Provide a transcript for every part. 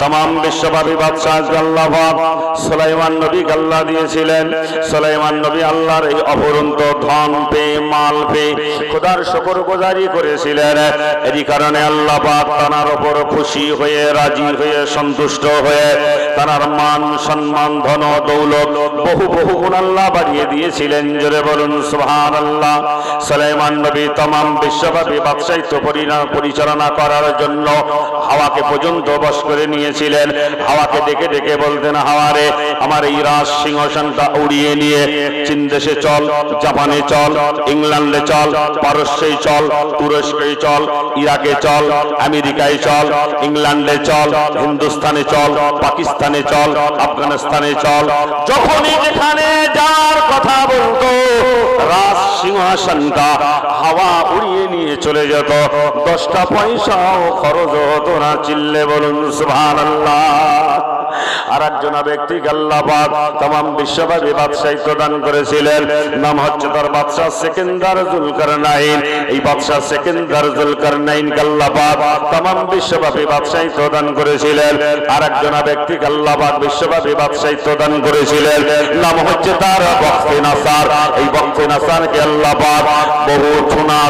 তাম বিশ্বব্যাপী বাদশাহ আল্লাহ সুলাইমান নবী আল্লাহ দিয়েছিলেন। সুলাইমান নবী আল্লাহর এই অপরন্ত ধন পে, মাল পে খোদার শকর গোজারি করেছিলেন। এরই কারণে আল্লাহ পাক তানার ওপর খুশি হয়ে, রাজি হয়ে, সন্তুষ্ট হয়ে তানার মান, সম্মান, ধন, দৌলত বহু বহু গুণ আল্লাহ বাড়িয়ে দিয়েছিলেন। জোরে বলুন সুবহান আল্লাহ সুলাইমান নবী তাম বিশ্বব্যাপী বাদশাহিত্য পরিচালনা করার জন্য হাওয়াকে পর্যন্ত বশ করে নিয়েছিলেন। হাওয়াকে ডেকে ডেকে বলতেন, হাওয়ারে, আমার এই রাজ সিংহাসনটা উড়িয়ে নিয়ে চীন দেশে চল, জাপানে চল, ইংল্যান্ডে চল পারস্যে চল তুরস্কে চল, ইরাকে চল, আমেরিকায় চল, ইংল্যান্ডে চল, হিন্দুস্তানে চল, পাকিস্তানে চল, আফগানিস্তানে চল। যখনই যেখানে যার কথা বলতো, রাজ সিংহাসনটা হাওয়া উড়িয়ে নিয়ে চলে যেত। দশটা পয়সাও খরচ হতো না। চিল্লে বলুন সুভান সুবহানাল্লাহ। আর বিশ্বব্যাপী বাদশাহিত্য দান করেছিলেন। নাম হচ্ছে তার বাদশাহ সেকেন্দার জুলকার নাইন এই বাদশাহ সেকেন্দার জুলকার নাইন বিশ্বব্যাপী বাদশাহিত্য দান করেছিলেন। বিশ্বব্যাপী বাদশাহিত্য দান করেছিলেন। নাম হচ্ছে তার এই বহু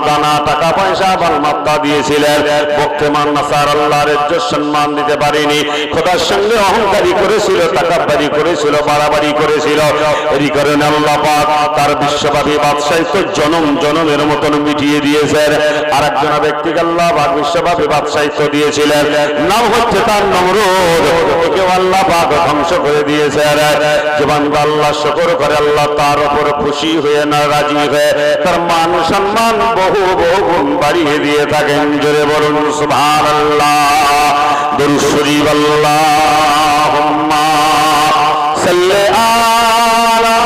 দানা, টাকা, পয়সা মাত্রা দিয়েছিলেন। বক্তেমান নাসার আল্লাহর সম্মান দিতে পারেনি। খোদার সঙ্গে অহংকারী করেছিল টাকাবাড়ি করেছিল বাড়াবাড়ি করেছিল। এই কারণে আল্লাহ পাক তার বিশ্বব্যাপী বাদশাহিত্য জনম জনমের মতন মিটিয়ে দিয়েছেন। আর একজন ব্যক্তি আল্লাহ পাক বিশ্বব্যাপী বাদশাহিত্য দিয়েছিলেন। নাম হচ্ছে তার নমরুদ। একে আল্লাহ পাক ধ্বংস করে দিয়েছেন। যে বান্দা আল্লাহ শুকর করে আল্লাহ তার উপর খুশি হয়ে না রাজি হয়ে তার মান সম্মান বহু বহু গুণ বাড়িয়ে দিয়ে থাকেন। জোরে বলুন সুবহানাল্লাহ। দরুদ শরীফ আল্লাহুম্মা সাল্লি আলা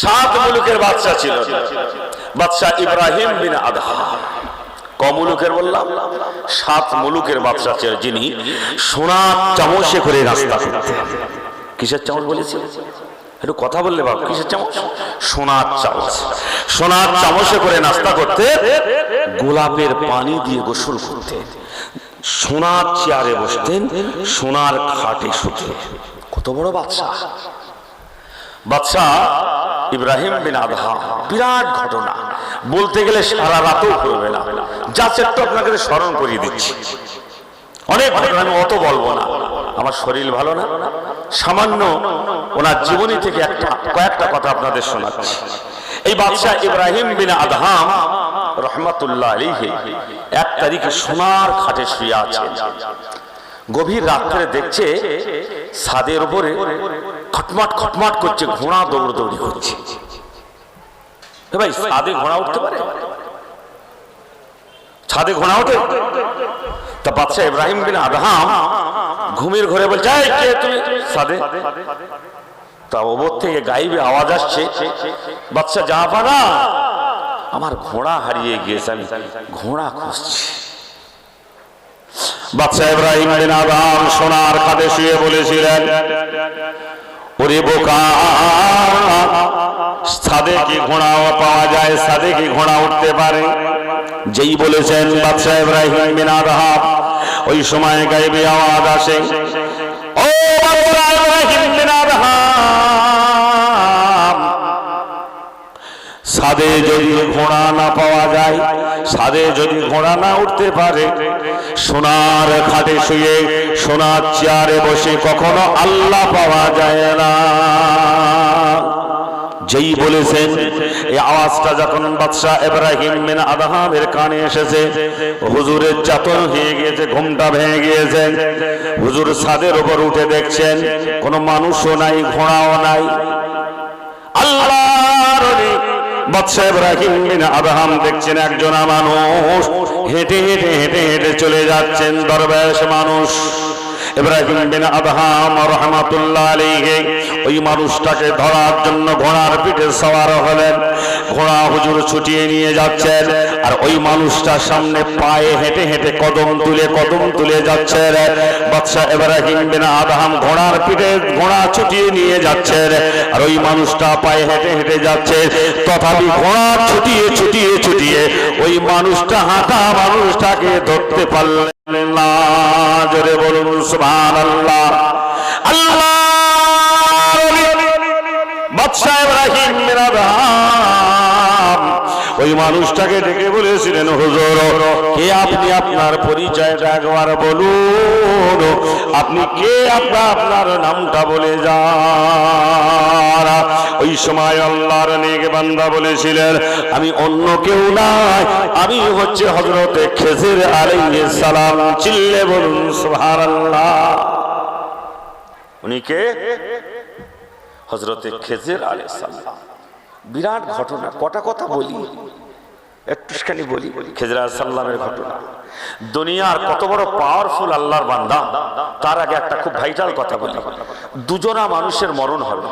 সাত মুলুকের বাদশা ছিল। বাদশা ইব্রাহিম বিন আদহা ক মুলুকের বললাম, সাত মুলুকের বাদশা ছিল যিনি সোনার চামচে করে রাস্তা কিসের চামচ বলেছি একটু কথা বললে বাবু, কিসের চামচ? সোনার চামচ। সোনার চামচে করে নাস্তা করতে গোলাপের পানি দিয়ে গোসল করতেন। সোনার চেয়ারে বসতেন, সোনার খাটে শুতে। কত বড় বাদশা বাদশাহ ইব্রাহিম বিন আদহা বিরাট ঘটনা। বলতে গেলে সারা রাতেও করবে না। যা একটু আপনাকে স্মরণ করিয়ে দিচ্ছি। অনেক ঘটনা আমি অত বলব না। আমার শরীর ভালো না। সামান্য ওনার জীবনী থেকে একটা, কয়েকটা কথা আপনাদের শোনাচ্ছি। এই বাদশাহ ইব্রাহিম বিন আদহাম রহমতুল্লাহ এক তারিখে সোনার খাটে শুয়ে আছেন। গভীর রাত্রে দেখছে ছাদের উপরে খটমাট খটমাট করছে, ঘোড়া দৌড়দৌড়ি করছে। এ ভাই, ছাদে ঘোড়া উঠতে পারে? ছাদে ঘোড়া ওঠে। তা বাদশাহ ইব্রাহিম বিন আদহাম ঘুমের ঘরে বলছে "এই, কে তুমি? ছাদে তা ওপর থেকে গাইবে আওয়াজ আসছে বাদশাহ জাহাপানা আমার ঘোড়া হারিয়ে গিয়েছে আমি ঘোড়া খুঁজছি। বাদশাহ ইব্রাহিম বিন আদম সোনার খাটে শুয়ে বলেছিলেন ওরে বোকা ছাদে কি ঘোড়াও পাওয়া যায় ছাদে কি ঘোড়া উঠতে পারে? যেই বলেছেন বাদশাহ ইব্রাহিম বিন আদহাব, ওই সময় গাইবে আওয়াজ আসে। ও বাদশাহ ইব্রাহিম বিন আদহাব, সাদে যদি ঘোড়া না পাওয়া যায়, সাদে যদি ঘোড়া না উঠতে পারে, সোনার খাটে শুয়ে, সোনার চেয়ারে বসে কখনো আল্লাহ পাওয়া যায় না। যেই বলেছেন, এই আওয়াজটা যখন বাদশাহ ইব্রাহিম বিন আদহামের কানে এসেছে, হুজুরের চাতন হয়ে গিয়েছে, ঘুমটা ভেঙে গিয়েছে। হুজুর ছাদের উপর উঠে দেখছেন, কোনো মানুষও নাই, ঘোড়াও নাই। আল্লাহর বাদশাহ ইব্রাহিম বিন আদহাম দেখছেন একজন মানুষ, হেঁটে হেঁটে হেঁটে হেঁটে চলে যাচ্ছেন দরবেশ মানুষ। ইব্রাহিম বিন আদহাম রহমাতুল্লাহ আলাইহি ওই মানুষটাকে ধরার জন্য ঘোড়ার পিঠে সওয়ার হলেন। ঘোড়া হুজুর ছুটিয়ে নিয়ে যাচ্ছেন আর ওই মানুষটার সামনে পায়ে হেঁটে হেঁটে কদম তুলে কদম তুলে যাচ্ছেন। বাদশাহ ইব্রাহিম বিন আদহাম ঘোড়ার পিঠে ঘোড়া ছুটিয়ে নিয়ে যাচ্ছেন আর ওই মানুষটা পায়ে হেঁটে হেঁটে যাচ্ছে। তথাপি ঘোড়া ছুটিয়ে ছুটিয়ে ছুটিয়ে ওই মানুষটা হাঁটা মানুষটাকে ধরতে পারলেন না। জোরে বলুন, সুবহানাল্লাহ। আল্লাহ বাদশাহ ইব্রাহিম আদহাম। ওই মানুষটাকে ডেকে বলেছিলেন, হুজুর, কে আপনি আপনার পরিচয়টা একবার বলুন? আপনি কে আপনার আপনার নামটা বলে যান? ওই সময় আল্লাহর নেক বান্দা বলেছিলেন, আমি অন্য কেউ নাই, আমি হচ্ছে হজরতে খেজের আলাইহিস সালাম। চিল্লে বলুন, সুবহানাল্লাহ। উনি কে? হজরতে খেজের সালাম। বিরাট ঘটনা, কটা কথা বলি? একটুখানি বলি খেজরা সাল্লামের ঘটনা। দুনিয়ার কত বড় পাওয়ারফুল আল্লাহর বান্দা, তার আগে একটা খুব ভাইটাল কথা বলি। দুজনা মানুষের মরণ হবে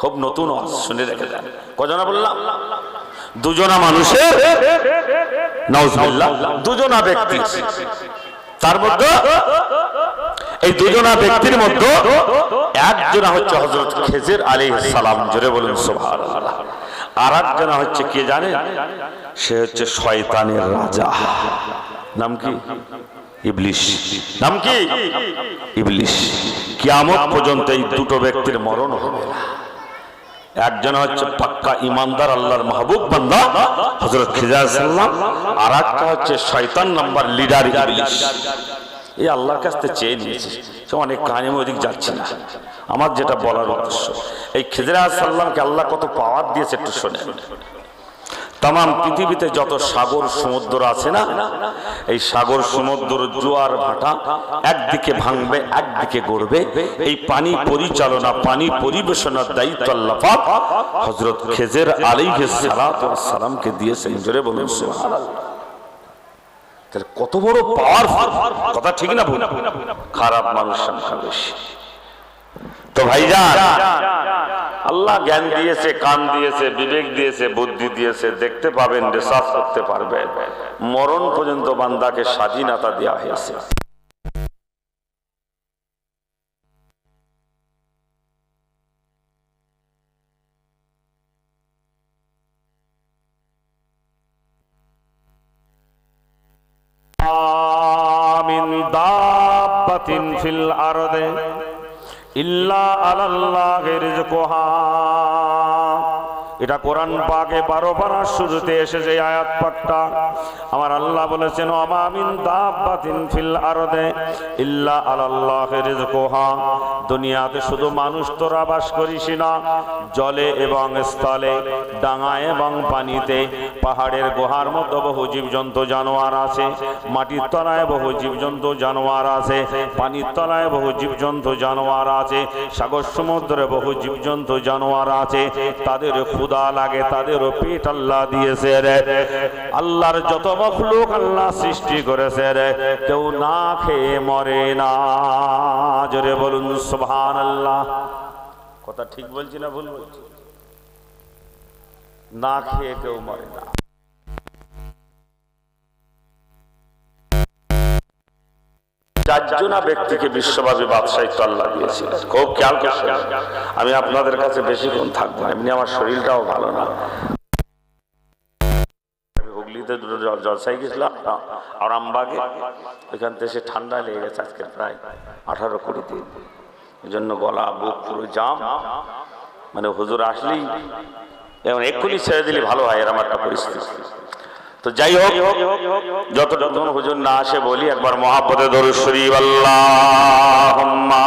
খুব নতুন শুনে রেখে যান কজনা বললাম? দুজনা মানুষের নাউজুবিল্লাহ, দুজনা ব্যক্তি। তার মধ্যে এই দুজনা ব্যক্তির মধ্যে একজনা হচ্ছে হজরত খেজের আলী সালাম। জোরে বলুন সোভার আর একজনা হচ্ছে কে জানে? সে হচ্ছে শয়তানের রাজা। নাম কি? ইবলিশ। নাম কি? ইবলিশ। কিয়ামত পর্যন্ত এই দুটো ব্যক্তির মরণ হবে না। একজন হচ্ছে পাক্কা ইমানদার, আল্লাহর মাহবুব বান্দা খিজার সাল্লাম আর একটা হচ্ছে শয়তান নাম্বার লিডার ইবলিশ। এই আল্লাহর কাছ থেকে চেয়ে নিয়েছি সে অনেক কাহিনী ওদিক যাচ্ছি না। আমার যেটা বলার উদ্দেশ্য, এই খিজরা সাল্লামকে আল্লাহ কত পাওয়ার দিয়েছে একটু শোনে তাম পৃথিবীতে যত সাগর সমুদ্র আছে না, এই সাগর সমুদ্র জোয়ার ভাটা একদিকে ভাঙবে, একদিকে গড়বে। এই পানি পরিচালনা, পানি পরিবেশনার দায়িত্ব আল্লাহ পাক হযরত খেজের ওয়াস সালামকে দিয়েছেন। জোরে বলুন কত বড় পাওয়ার কথা ঠিক না খারাপ মানুষ সংখ্যা বেশি। তো ভাইজান, আল্লাহ জ্ঞান দিয়েছে, কান দিয়েছে, বিবেক দিয়েছে, বুদ্ধি দিয়েছে, দেখতে পাবেন, রিসার্চ করতে পারবেন। মরণ পর্যন্ত বান্দাকে স্বাধীনতা দেওয়া হয়েছে। মিন দাব্বাতিন ফিল আরদে ইল্লা আলাল্লাহি রিজকুহা। এটা কোরআন পাকে বারো পারার শুরুতে এসেছে আয়াত পাকটা আমার আল্লাহ বলেছেন দাব্বাতিন ফিল আরদে ইল্লা দুনিয়াতে শুধু মানুষ তোরা বাস করিস না, জলে এবং স্থলে, ডাঙায় এবং পানিতে, পাহাড়ের গুহার মধ্যে বহু জীবজন্তু জানোয়ার আছে, মাটির তলায় বহু জীবজন্তু জানোয়ার আছে, পানির তলায় বহু জীবজন্তু জানোয়ার আছে, সাগর সমুদ্রে বহু জীবজন্তু জানোয়ার আছে, তাদের ক্ষুদা লাগে তাদেরও পেট আল্লাহ দিয়েছে রে। আল্লাহর যত মখলুক আল্লাহ সৃষ্টি করেছে রে। কেউ না খেয়ে মরে না। জোরে বলুন সুবহান আল্লাহ কথা ঠিক বলছি না ভুল বলছি? না খেয়ে কেউ মরে না। চারজনা ব্যক্তিকে বিশ্বব্যাপী বাদশাহিত্য আল্লাহ দিয়েছিলেন। খুব খেয়াল করছেন। আমি আপনাদের কাছে বেশিক্ষণ থাকব। এমনি আমার শরীরটাও ভালো না। হুগলিতে গেছিলাম আরামবাগে ওইখান থেকে ঠান্ডা লেগে গেছে আজকে প্রায় আঠারো কুড়ি দিন। এই জন্য গলা, বুক পুরো জাম। মানে হুজুর আসলেই এবং এক্ষুনি ছেড়ে দিলে ভালো হয় এরকম একটা পরিস্থিতি। তো যাই হোক, যতটুকু হুজুর না আসে বলি, একবার মহাপদে দরুদ শরীফ, আল্লাহুম্মা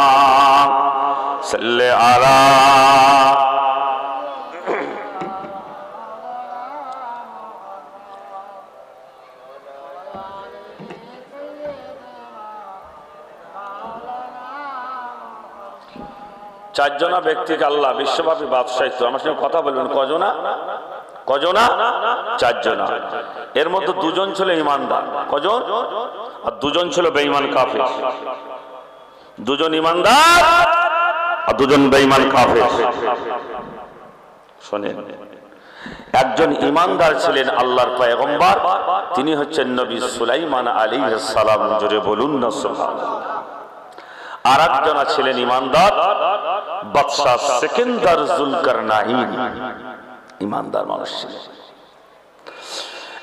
চারজনা ব্যক্তিকে আল্লাহ, বিশ্বব্যাপী বাদশাহিত্য আমার সঙ্গে কথা বলবেন, কজনা? কজনা? চারজনা। এর মধ্যে দুজন ছিল ইমানদার। কজন? আর দুজন ছিল বেঈমান কাফের। দুজন ইমানদার আর দুজন বেঈমান কাফের। শোনেন। একজন ইমানদার ছিলেন আল্লাহর পয়গম্বর। তিনি হচ্ছেন নবী সুলাইমান আলী সালাম। জোরে বলুন না। আর একজন ছিলেন ইমানদার, বাদশাহ সেকেন্দার জুলকার নাহিন ইমানদার মানুষ ছিলেন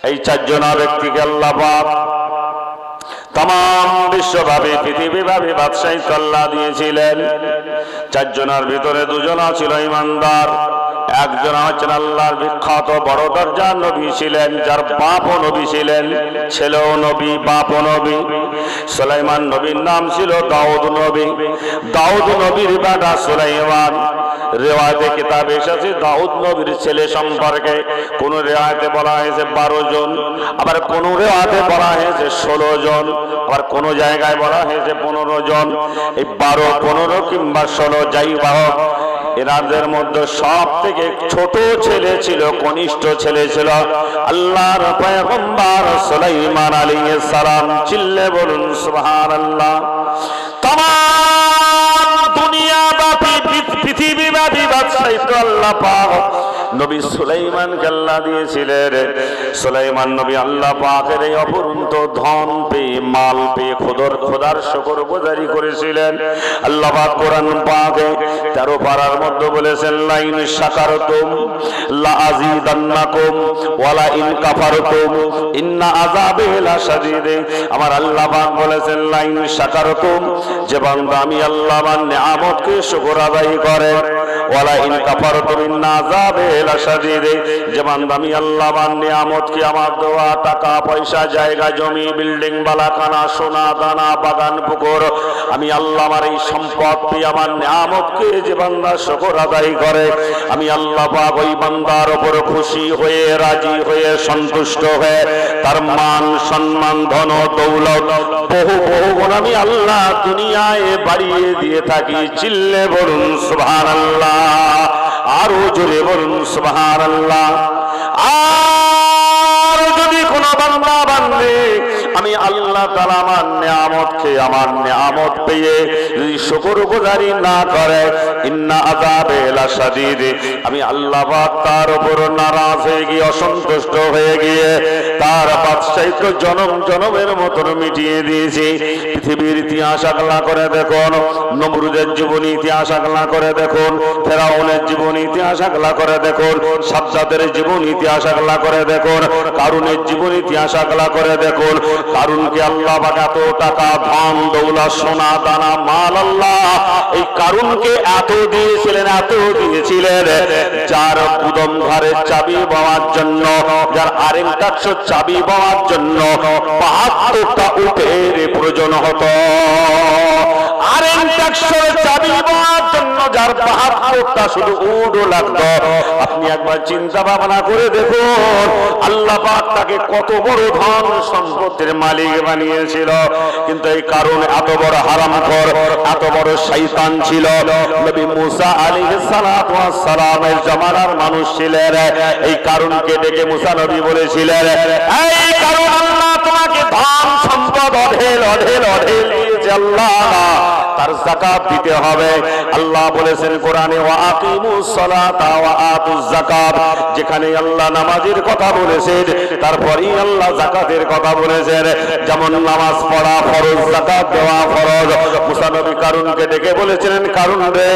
এই চারজনা ব্যক্তিকে আল্লাহ পাক তাম বিশ্বভাবে পৃথিবীভাবে বাদশাহী আল্লাহ দিয়েছিলেন। চারজনের ভিতরে দুজনা ছিল ইমানদার, একজন হচ্ছেন আল্লাহর বিখ্যাত বড় দরজার নবী ছিলেন, যার বাপও নবী ছিলেন, ছেলেও নবী, বাপও নবী। সুলাইমান নবীর নাম ছিল দাউদ নবী। দাউদ নবীর বেটা সুলাইমান। রেওয়ায়তে কিতাব এসেছে, দাউদ নবীর ছেলে সম্পর্কে। কোন রেওয়ায়তে বলা হয়েছে বারো জন, আবার কোন রেওয়ায়তে বলা হয়েছে ষোলো জন, আবার কোন জায়গায় বলা হয়েছে পনেরো জন। এই বারো, পনেরো কিংবা ষোলো, যাই বাহক এনাদের মধ্যে সব থেকে ছোট ছেলে ছিল, কনিষ্ঠ ছেলে ছিল আল্লাহর পয়গম্বর সুলাইমান আলাইহিস সালাম। চিল্লে বলুন, সুবহানাল্লাহ। তাম বাদশাহিত্য আল্লাহ পাক। নবী সুলাইমান আল্লাহ দিয়েছিলেন। সুলাইমান নবী আল্লাহ পাকের এই অপরন্ত ধন পেয়ে, মাল পেয়ে, খোদর, খোদার শকর গোজারি করেছিলেন। আল্লাহ পাক কোরআন পাকে তেরো পাড়ার মধ্যে বলেছেন, লাইন শাকারতুম লা আজিদান্নাকুম ওয়ালা ইন কাফারতুম, ইন্না আযাবি লাশাদীদ। আমার আল্লাহ পাক বলেছেন, লাইন শাকারতুম যে বান্দা আমি আল্লাহ নিয়ামতকে শুকর আদায় করে। ওয়ালা ইন কাফারতুম, ইন্না আযাবি লাশাদীদ যে বান্দা আমি আল্লাহ আমার নিয়ামতকে আমার দেওয়া টাকা, পয়সা, জায়গা, জমি, বিল্ডিং, বালাখানা, সোনা, দানা, বাগান, পুকুর। আমি আল্লাহ আমার এই সম্পদ পেয়ে আমার নিয়ামতকে যে বান্দা শুকর আদায় করে। আমি আল্লাহ পাক ওই বান্দার ওপর খুশি হয়ে, রাজি হয়ে, সন্তুষ্ট হয়ে, তার মান, সম্মান, ধন, দৌলত বহু বহু গুণ আমি আল্লাহ দুনিয়ায় বাড়িয়ে দিয়ে থাকি। চিল্লে বলুন, সুবহানাল্লাহ। আরও জোরে বলুন সুবহানাল্লাহ। আর যদি কোন বান্দা বান্দে আমি আল্লাহ তাআলা আমার নিয়ামত খেয়ে, আমার নিয়ামত পেয়ে যদি শুকর না করে, ইন্না আযাবে লাশাদীদ। আমি আল্লাহ তার উপর নারাজ হয়ে গিয়ে, অসন্তুষ্ট হয়ে গিয়ে, তার বাদশাহিত্ব জনম জনমের মতন মিটিয়ে দিয়েছি। পৃথিবীর ইতিহাস আগলা করে দেখুন, নমরুদের জীবনী ইতিহাস আগলা করে দেখুন, ফেরাউনের জীবনী ইতিহাস আগলা করে দেখুন, সাজ্জাদের জীবন ইতিহাস আগলা করে দেখুন, কারুনের জীবন ইতিহাস আগলা করে দেখুন, কারুনকে আল্লাহ এত টাকা, ধন, দৌলা, সোনা, দানা, মাল আল্লাহ, এই কারুনকে এত দিয়েছিলেন এত দিয়েছিলেন, যার কুদম ঘরের চাবি পাওয়ার জন্য, যার আরেকটাক্ষ চাবি পাওয়ার জন্য বাহাত্তরটা উটের প্রয়োজন হতো। আরেকটাক্ষর চাবি পাওয়ার জন্য যার বাহাত্তরটা শুধু লাগতো। আপনি একবার চিন্তা ভাবনা করে দেখুন, আল্লাহ পাক তাকে কত বড় ধন সম্পত্তির মালিক বানিয়েছিল কিন্তু এই কারণ এত বড় হারাম ঘর এত বড় শৈতান ছিল। নবী মুসা ওয়াস সালামের জামানার মানুষ ছিলেন। এই কারণকে ডেকে মুসা নবী বলেছিলেন, এই কারণ আল্লাহ তোমাকে ধন, সম্পদ, অঢেল অঢেল অঢেল দিয়েছে আল্লাহ। তার যাকাত দিতে হবে। আল্লাহ বলেছেন কোরআনে যেখানে আল্লাহ নামাজের কথা বলেছেন তারপরেই আল্লাহ যাকাতের কথা বলেছেন। যেমন নামাজ পড়া ফরজ যাকাত দেওয়া ফরজ। মুসা নবী কারুনকে ডেকে বলেছিলেন কারুন রে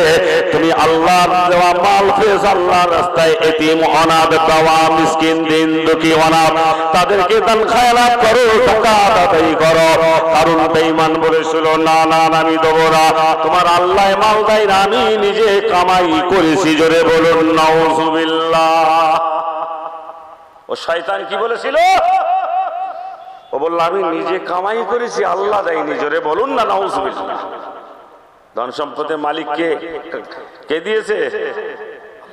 তুমি আল্লাহর দেওয়া মাল ফেস আল্লাহর রাস্তায় এতিম অনাথ দেওয়া মিসকিন দিন দুঃখী অনাথ। তাদেরকে দান খায়রাত করো টাকা আদায় করো। কারণ বেঈমান বলেছিল না না, আমি দেবো না তোমার আল্লাহ মাল দেয় না, আমি নিজে কামাই করেছি জোরে বলুন নাউজুবিল্লাহ। ও শয়তান কি বলেছিল? ও বলল আমি নিজে কামাই করেছি আল্লাহ দেয়নি জোরে বলুন না নাউজুবিল্লাহ। ধন সম্পদের মালিক কে কে দিয়েছে?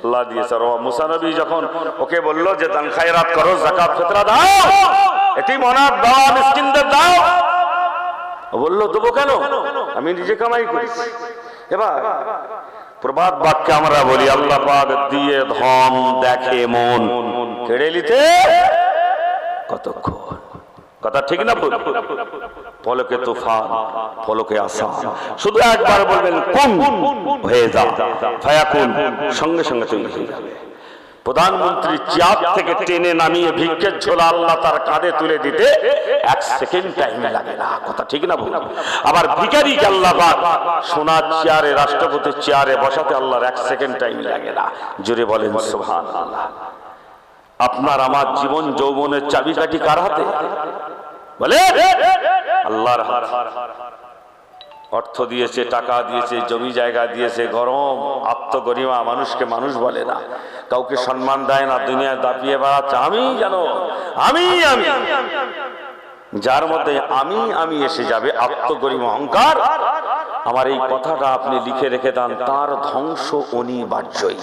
আল্লাহ দিয়েছে। আর ও মুসা নবী যখন ওকে বলল যে দান খায়রাত করো যাকাত ফিতরা দাও এটি মনাত দাও মিসকিনদের দাও বলল দেবো কেন? আমি নিজে কামাই করেছি এবার প্রবাদ বাক্যে আমরা বলি, আল্লাহ দিয়ে ধন দেখে মন। কেড়ে নিতে কতক্ষণ? কথা ঠিক না? পলকে তুফান পলকে আসা শুধু একবার বলবেন, কোন, হয়ে যা। ফায়াকুন, সঙ্গে সঙ্গে হয়ে যাবে। প্রধানমন্ত্রী চেয়ার থেকে টেনে নামিয়ে ভিক্ষের ঝোলা আল্লাহ তার কাঁধে তুলে দিতে এক সেকেন্ড টাইম লাগে না। কথা ঠিক না ভুল? আবার ভিখারি আল্লাহ সোনার চেয়ারে, রাষ্ট্রপতির চেয়ারে বসাতে আল্লাহর এক সেকেন্ড টাইম লাগে না। জোরে বলেন আল্লাহ আপনার আমার জীবন যৌবনের চাবিকাঠি কার হাতে? বলে আল্লাহর হাত। অর্থ দিয়েছে, টাকা দিয়েছে, জমি জায়গা দিয়েছে, গরম আত্মগরিমা মানুষকে মানুষ বলে না। কাউকে সম্মান দেয় না, দুনিয়ায় দাপিয়ে বেড়াচ্ছে, আমি জানো আমি আমি। যার মধ্যে আমি আমি এসে যাবে আত্মগরিমা অহংকার। আমার এই কথাটা আপনি লিখে রেখে দেন, তার ধ্বংস অনিবার্যই।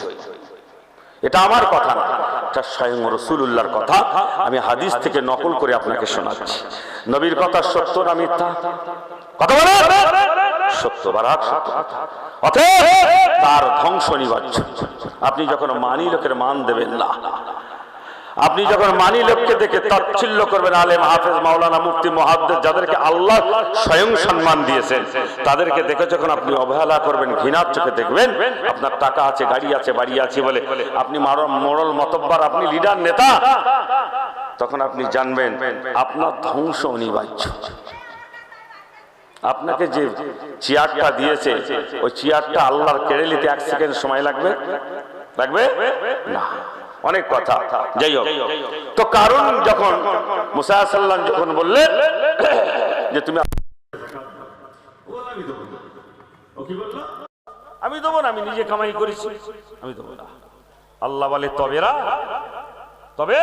এটা আমার কথা না, এটা স্বয়ং রসুল্লাহর কথা। আমি হাদিস থেকে নকল করে আপনাকে শোনাচ্ছি। নবীর কথা সত্য না মিথ্যা? তার ধ্বংস অনিবার্য। আপনি যখন মানি লোকের মান দেবেন না, আপনি যখন মানি লোককে দেখে তাচ্ছিল্য করবেন, আলেম, হাফেজ, মাওলানা, মুফতি মহাদ্দের যাদেরকে আল্লাহ স্বয়ং সম্মান দিয়েছেন, তাদেরকে দেখে যখন আপনি অবহেলা করবেন, ঘৃণার চোখে দেখবেন, আপনার টাকা আছে, গাড়ি আছে, বাড়ি আছে বলে আপনি মারল, মতব্বার, আপনি লিডার নেতা, তখন আপনি জানবেন আপনার ধ্বংস অনিবার্য। আপনাকে যে চেয়ারটা দিয়েছে, ওই চেয়ারটা আল্লাহর কেড়ে নিতে এক সেকেন্ড সময় লাগবে? লাগবে? না। অনেক কথা। যাই হোক। তো কারণ যখন মুসা সাল্লাম যখন বললেন যে তুমি আমি দেবো না, আমি নিজে কামাই করেছি। আমি দেবো না। আল্লাহ বলে, তবে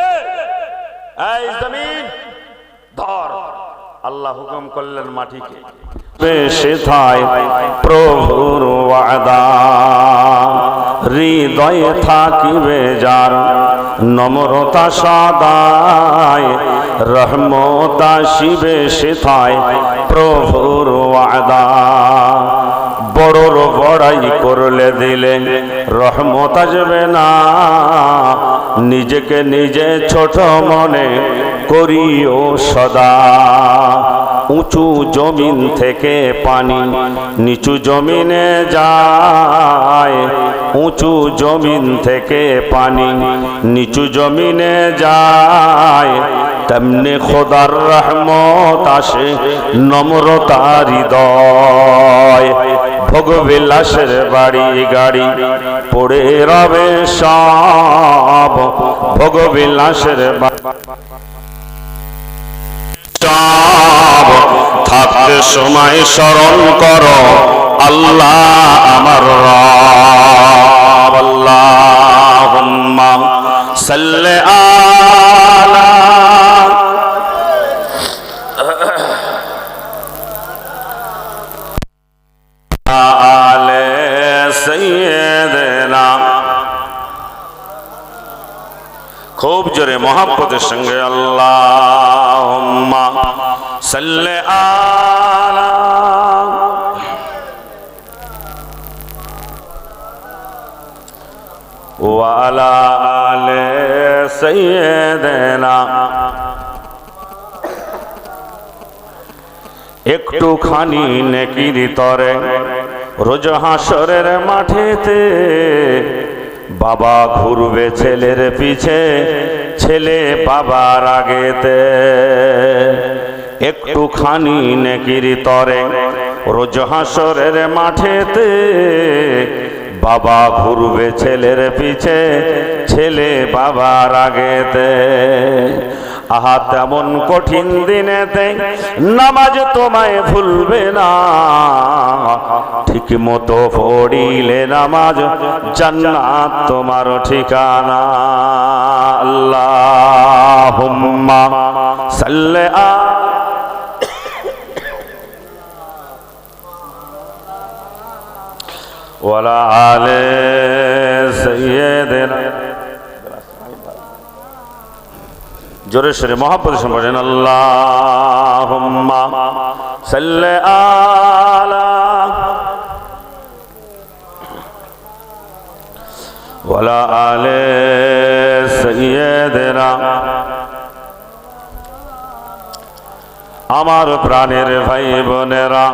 জমিন ধর। আল্লাহ হুকুম করলেন মাটিকে। থাই প্রভুর ওয়াদা। হৃদয়ে থাকিবে যার নম্রতা সদায়, রহমতা শিবে সেথায় প্রভুর ওয়াদা। বড়র বড়াই করলে দিলে রহমত আসবে না। নিজেকে নিজে ছোট মনে করিও সদা। উঁচু জমিন থেকে পানি নিচু জমিনে যায়। উঁচু জমিন থেকে পানি নিচু জমিনে যায়। তেমনি খোদার রহমত আসে নম্রতা হৃদয়। ভোগবিলাসের বাড়ি গাড়ি পড়ে রবে সব। ভোগবিলাসের বাড়ি সব থাকতে সময় স্মরণ করো আল্লাহ আমার রব। একটুখানি নেকির তরে। রোজ হাসরের মাঠেতে বাবা ঘুরবে ছেলের পিছে, ছেলে বাবার আগেতে। একটুখানি নেকির তরে রোজ হাসরের মাঠেতে বাবা ঘুরবে ছেলের পিছে, ছেলে বাবার আগেতে। আহা, তেমন কঠিন দিনেতে নামাজ তোমায় ভুলবে না। ঠিক মতো পড়িলে নামাজ জান্নাত তোমার ঠিকানা। আল্লাহ সাল্লে আ ওয়ালা আলে সাইয়্যিদিনা জোরে সরে মহাপদ সম্পর্কেন আল্লাহ সাল্লে আলা ওয়ালা আলে সৈয়দেরা আমার প্রাণের ভাই বোনেরা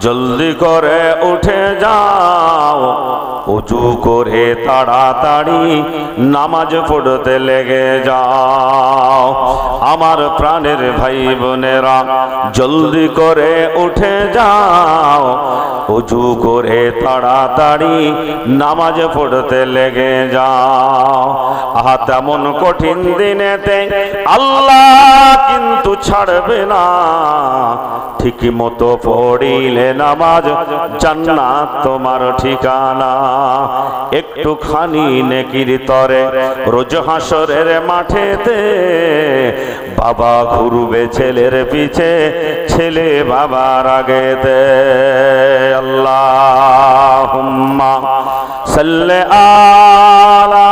জলদি করে উঠে যাও। উঁচু করে তাড়াতাড়ি নামাজ পড়তে লেগে যাও। আমার প্রাণের ভাই বোনেরা, জলদি করে উঠে যাও। উঁচু করে তাড়াতাড়ি নামাজ পড়তে লেগে যাও। আহা, তেমন কঠিন দিনেতে আল্লাহ কিন্তু ছাড়বে না। ঠিক মতো পড়িলে নামাজ জান্নাত তোমার ঠিকানা। একটুখানি নেকির তরে রোজ হাসরের মাঠেতে বাবা ঘুরবে ছেলের পিছে, ছেলে বাবার আগে দে আল্লাহ সাল্লে আলা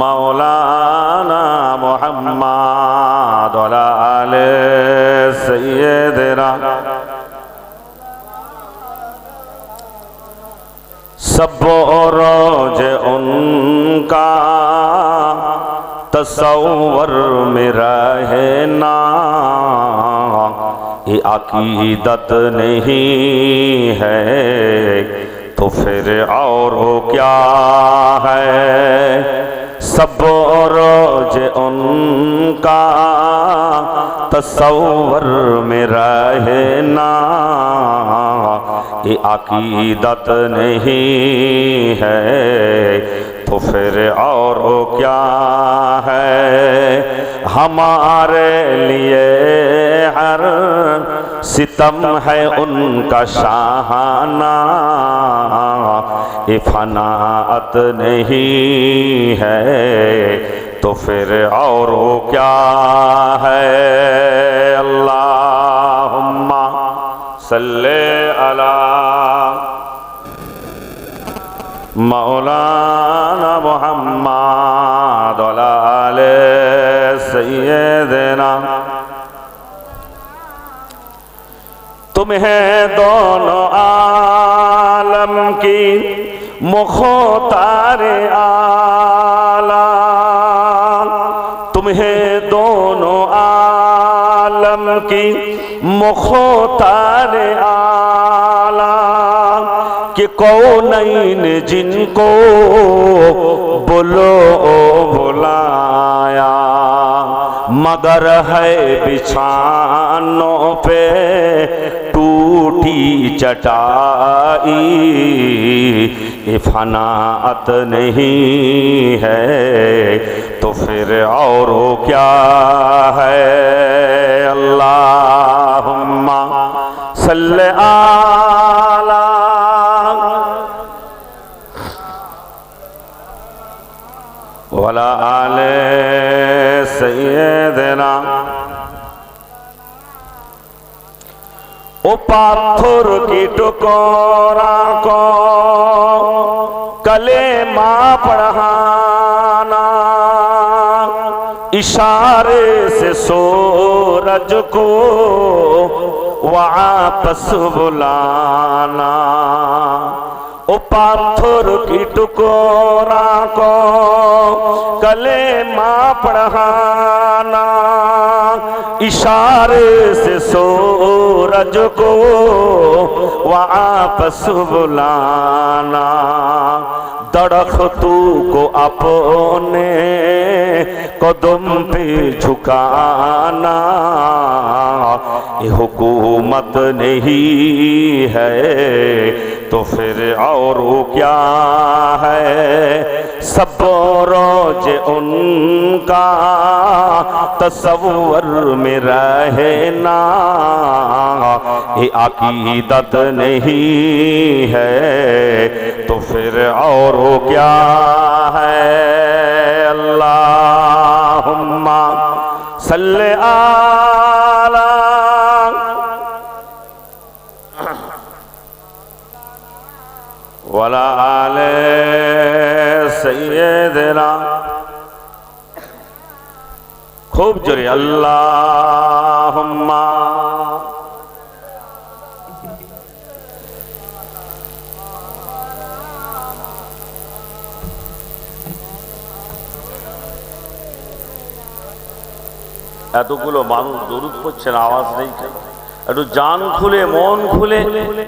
মাওলানা মোহাম্মদ আলে সৈয়দরা সব রোজ উনকা تصور میرا ہے نا۔ یہ عقیدت نہیں ہے۔ تو پھر اور وہ کیا ہے؟ شب ان کا، تصور میں رہنا یہ عقیدت نہیں ہے۔ تو پھر اور کیا ہے؟ ہمارے لیے ہر ستم ہے ان کا شاہانہ۔ فناعت نہیں ہے تو پھر اور وہ کیا ہے؟ اللہم صلی اللہ مولانا محمد علیہ سیدنا تمہیں دونوں عالم کی مختار آلہ تمہیں دونوں عالم کی مختار آلہ کہ کونین جن کو بلو بلایا مگر ہے بچھانوں پہ ٹو اٹھی چٹائی، یہ فناعت نہیں ہے۔ تو پھر اور کیا ہے؟ اللہم صلی اللہ وَلَا آلِ سَيِّدِنَا او پاتھر کی ٹکورا کو کلمہ پڑھانا اشارے سے سورج کو واپس بلانا او پاتھر کی ٹکورا کو کلمہ پڑھانا اشارے سے سورج کو واپس بلانا درختوں کو اپنے قدم پہ جھکانا۔ یہ حکومت نہیں ہے تو پھر اور کیا ہے؟ سب روج ان کا تصور میں رہنا۔ یہ عقیدت نہیں ہے۔ تو پھر اور کیا ہے؟ اللہم صلی اللہ ولا آل سيدنا. খুব জোরে আল্লাহ এতগুলো মানুষ দরুদ করছেন আওয়াজ নেই একটু জান খুলে, মন খুলে।